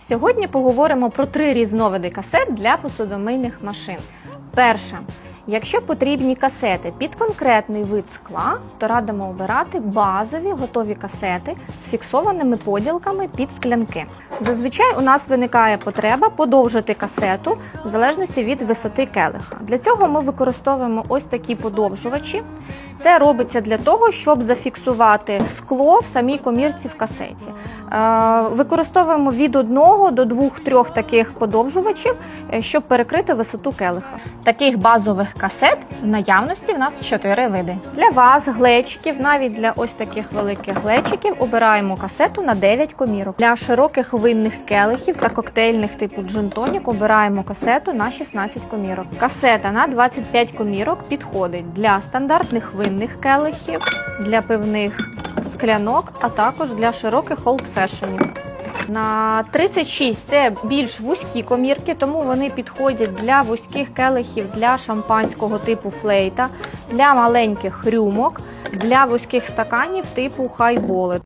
Сьогодні поговоримо про три різновиди касет для посудомийних машин. Перше. Якщо потрібні касети під конкретний вид скла, то радимо обирати базові готові касети з фіксованими поділками під склянки. Зазвичай у нас виникає потреба подовжити касету в залежності від висоти келиха. Для цього ми використовуємо ось такі подовжувачі. Це робиться для того, щоб зафіксувати скло в самій комірці в касеті. Е, Використовуємо від одного до двох-трьох таких подовжувачів, е, щоб перекрити висоту келиха. Таких базових касет в наявності в нас чотири види. Для вас, глечиків, навіть для ось таких великих глечиків, обираємо касету на 9 комірок. Для широких винних келихів та коктейльних типу джин-тонік обираємо касету на 16 комірок. Касета на 25 комірок підходить для стандартних винних келихів, для пивних склянок, а також для широких олдфешенів. На 36 це більш вузькі комірки, тому вони підходять для вузьких келихів, для шампанського типу флейта, для маленьких рюмок, для вузьких стаканів типу хайболи.